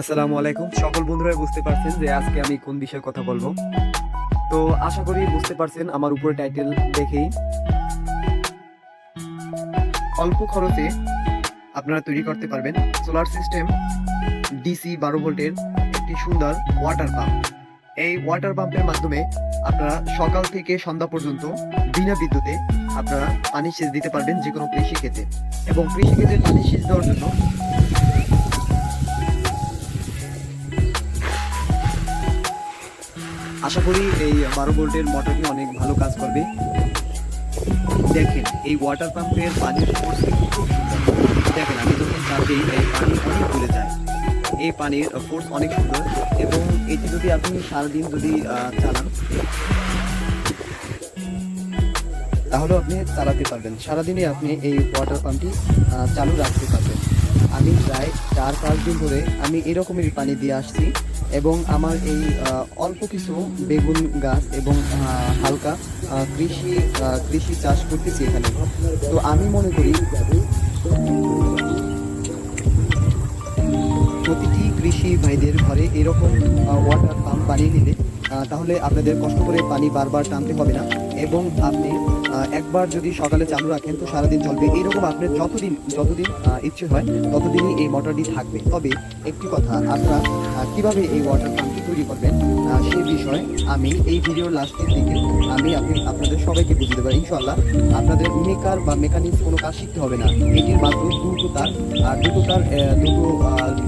আসসালামু আলাইকুম। সকল বন্ধুরা বুঝতে পারছেন যে আজকে আমি কোন বিষয়ে কথা বলব। তো আশা করি বুঝতে পারছেন আমার উপরে টাইটেল দেখেই। অল্প খরচে আপনারা তৈরি করতে পারবেন সোলার সিস্টেম ডিসি বারো ভোল্টের একটি সুন্দর ওয়াটার পাম্প। এই ওয়াটার পাম্পের মাধ্যমে আপনারা সকাল থেকে সন্ধ্যা পর্যন্ত বিনা বিদ্যুতে আপনারা পানি সেচ দিতে পারবেন যে কোনো কৃষি ক্ষেত্রে এবং কৃষি ক্ষেত্রে পানি সেচ দেওয়ার জন্য আশা করি এই বারো ভোল্টের মোটরটি অনেক ভালো কাজ করবে। দেখেন, এই ওয়াটার পাম্পের পানির সুন্দর। দেখেন, আমি যখন চাপি, এই পানি অনেক দূরে যায়। এই পানির ফোর্স অনেক সুন্দর এবং এটি যদি আপনি সারাদিন যদি চালান তাহলে আপনি চালাতে পারবেন। সারাদিনে আপনি এই ওয়াটার পাম্পটি চালু রাখতে পারবেন। আমি প্রায় চার, পাঁচ দিন ধরে আমি এরকমেরই পানি দিয়ে আসছি এবং আমার এই অল্প কিছু বেগুন গাছ এবং হালকা কৃষি কৃষি চাষ করতেছি এখানে। তো আমি মনে করি প্রতিটি কৃষি ভাইদের ঘরে এরকম ওয়াটার পাম্প বানিয়ে নিলে তাহলে আপনাদের কষ্ট করে পানি বারবার টানতে হবে না। এবং আপনি একবার যদি সকালে চালু রাখেন, তো সারাদিন চলবে। এরকম আপনার যতদিন যতদিন ইচ্ছে হয়, ততদিনই এই মোটরটি থাকবে। তবে একটি কথা, আপনারা কীভাবে এই ওয়াটার পাম্পটি তৈরি করবেন সেই বিষয়ে আমি এই ভিডিওর লাস্টের দিকে আমি আপনি, আপনাদের সবাইকে বুঝিয়ে দেবো। ইনশাল্লাহ আপনাদের মেকার বা মেকানিক্স কোনো কাজ শিখতে হবে না। এটির মাত্র দুটো তার আর দুটো তার দুটো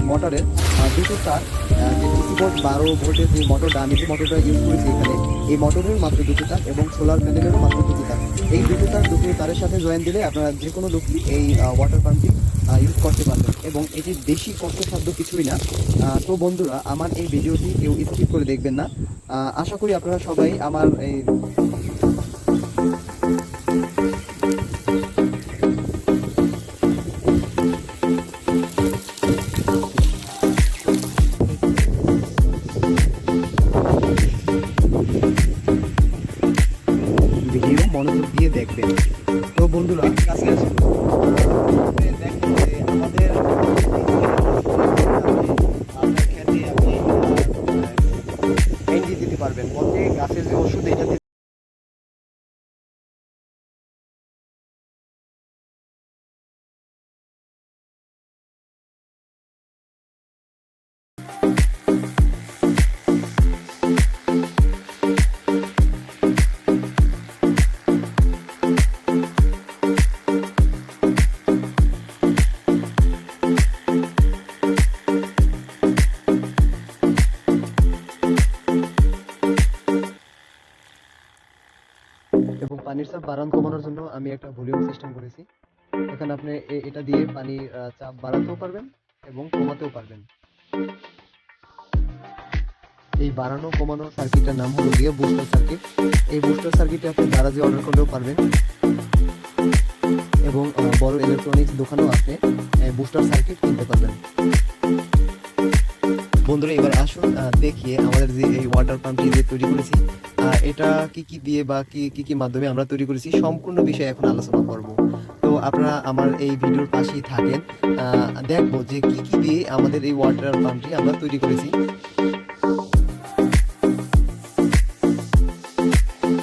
মোটরের দুটো তার বোর্ড বারো ভোল্টের যে মোটরটা আমি যে মোটরটা ইউজ করেছি এখানে, এই মোটরের মাত্র দুটো তার এবং সোলার প্যানেলেরও মাত্র দুটো তার। এই দুটো তার দুটো তারের সাথে জয়েন দিলে আপনারা যে কোনো লোকই এই ওয়াটার পাম্পটি ইউজ করতে পারবেন। এবং এটি বেশি কষ্টসাধ্য কিছুই না। তো বন্ধুরা, আমার এই ভিডিওটি কেউ স্কিপ করে দেখবেন না। আশা করি আপনারা সবাই আমার এই মনোযোগ দিয়ে দেখবেন তো বন্ধুরা, কাছে আসুন আপনি দিতে পারবেন। গাছের যে ওষুধ, এটা দিতে এবং পানির চাপ বাড়ান কমানোর জন্য আমি একটা ভলিউম সিস্টেম করেছি। এখানে আপনি এটা দিয়ে পানির চাপ বাড়াতেও পারবেন এবং কমাতেও পারবেন। এই বাড়ানো, কমানো সার্কিটটার নাম হলো গিয়ে বুস্টার সার্কিট এই বুস্টার সার্কিটে আপনি গ্যারাজে অর্ডার করলেও পারবেন। এবং বড় ইলেকট্রনিক্স দোকানেও আপনি বুস্টার সার্কিট কিনতে পারবেন। বন্ধুরা, এবার আসুন দেখিয়ে আমাদের যে এই ওয়াটার পাম্পটি যে তৈরি করেছি এটা কি কি দিয়ে বা কি কি কি মাধ্যমে আমরা তৈরি করেছি সম্পূর্ণ বিষয়ে এখন আলোচনা করব। তো আপনারা আমার এই ভিডিওর পাশেই থাকেন। দেখব যে কি কি দিয়ে আমাদের এই ওয়াটার পাম্পটি আমরা তৈরি করেছি।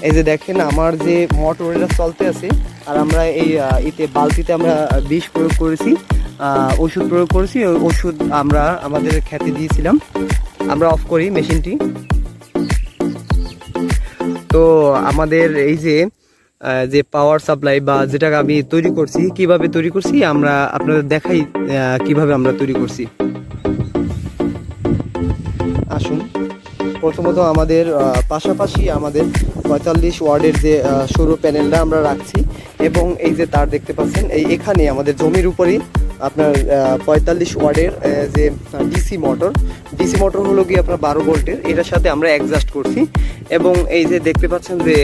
এই যে দেখেন, আমার যে মোটর এটা চলতে আছে, আর আমরা এই এতে বালতিতে আমরা বিষ প্রয়োগ করেছি ওষুধ প্রয়োগ করেছি, ওষুধ আমরা আমাদের খেতে দিয়েছিলাম। আমরা অফ করি মেশিনটি। তো আমাদের এই যে যে পাওয়ার সাপ্লাই বা যেটাকে আমি তৈরি করছি, কীভাবে তৈরি করছি, আমরা আপনাদের দেখাই কীভাবে আমরা তৈরি করছি। আসুন। প্রথমত আমাদের পাশাপাশি আমাদের পঁয়তাল্লিশ ওয়ার্ডের যে সৌর প্যানেলটা আমরা রাখছি, এবং এই যে তার দেখতে পাচ্ছেন, এই এখানে আমাদের জমির উপরেই আপনার পঁয়তাল্লিশ ওয়ার্ডের যে ডিসি মোটর ডিসি মোটর হলো গিয়ে আপনার বারো ভোল্টের, এটার সাথে আমরা অ্যাডজাস্ট করছি। এবং এই যে দেখতে পাচ্ছেন যে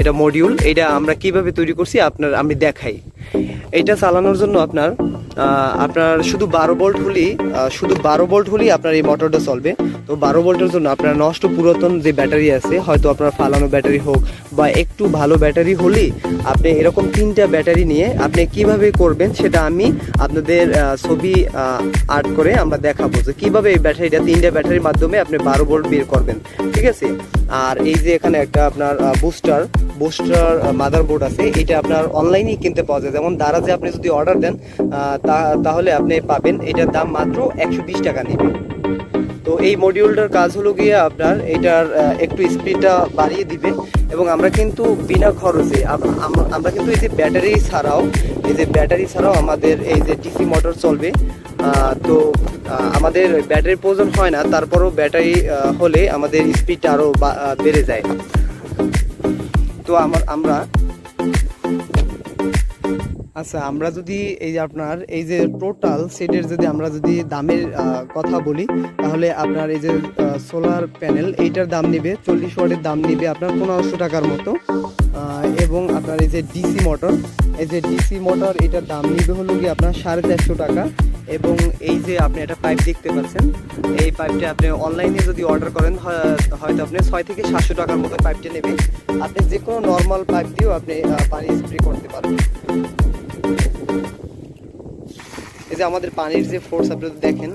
এটা মডিউল এটা আমরা কীভাবে তৈরি করছি আপনার, আমি দেখাই। এটা চালানোর জন্য আপনার আপনার শুধু বারো ভোল্ট হলেই শুধু বারো ভোল্ট হলেই আপনার এই মোটরটা চলবে। তো বারো ভোল্টের জন্য আপনার নষ্ট পুরাতন যে ব্যাটারি আছে, হয়তো আপনার ফালানো ব্যাটারি হোক বা একটু ভালো ব্যাটারি হলেই আপনি এরকম তিনটা ব্যাটারি নিয়ে আপনি কীভাবে করবেন সেটা আমি আপনাদের ছবি আর্ট করে আমরা দেখাবো যে কীভাবে এই ব্যাটারিটা, তিনটা ব্যাটারির মাধ্যমে আপনি বারো ভোল্ট বের করবেন। ঠিক আছে? আর এই যে এখানে একটা আপনার বুস্টার বুস্টার মাদারবোর্ড আছে, এটা আপনার অনলাইনেই কিনতে পাওয়া যায়। যেমন দারাজে আপনি যদি অর্ডার দেন তাহলে আপনি পাবেন, এটার দাম মাত্র একশো বিশ টাকা নেবে। তো এই মডিউলটার কাজ হলো গিয়ে আপনার এটার একটু স্পিডটা বাড়িয়ে দিবে এবং আমরা কিন্তু বিনা খরচে আম- আম- আমরা কিন্তু এই যে ব্যাটারি ছাড়াও, এই যে ব্যাটারি ছাড়াও আমাদের এই যে ডিসি মোটর চলবে। তো আমাদের ব্যাটারির প্রয়োজন হয় না, তারপরও ব্যাটারি হলে আমাদের স্পিডটা আরও বেড়ে যায়। তো আমার, আমরা আচ্ছা আমরা যদি এই যে আপনার, এই যে টোটাল সেটের যদি আমরা যদি দামের কথা বলি, তাহলে আপনার এই যে সোলার প্যানেল এইটার দাম নেবে, চল্লিশ ওয়াটের দাম নেবে আপনার পনেরোশো টাকার মতো। এবং আপনার এই যে ডিসি মোটর এই যে ডিসি মোটর এটার দাম নেবে হলো গিয়ে আপনার সাড়ে চারশো টাকা। এবং এই যে আপনি একটা পাইপ দেখতে পাচ্ছেন, এই পাইপটা আপনি অনলাইনে যদি অর্ডার করেন হয়তো আপনি ছয় থেকে সাতশো টাকার মতো পাইপটা নেবে আপনি যে কোনো নর্মাল পাইপ দিয়েও আপনি পানি স্প্রে করতে পারেন এই যে আমাদের পানির যে ফোর্স আপনি যদি দেখেন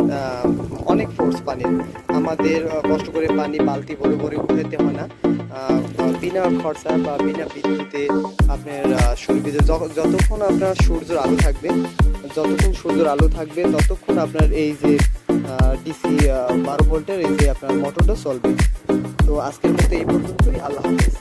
অনেক ফোর্স পানির। আমাদের কষ্ট করে পানি বালতি ভরে ভরে উঠাতে হয় না। বিনা খরচা বা বিনা বিদ্যুতে আপনার সুবিধা যতক্ষণ আপনার সূর্যের আলো থাকবে যতক্ষণ সূর্যের আলো থাকবে, ততক্ষণ আপনার এই যে ডিসি বারো ভোল্টের এই যে আপনার মোটরটা চলবে। তো আজকের মতো এই পর্যন্তই, আল্লাহ হাফিজ।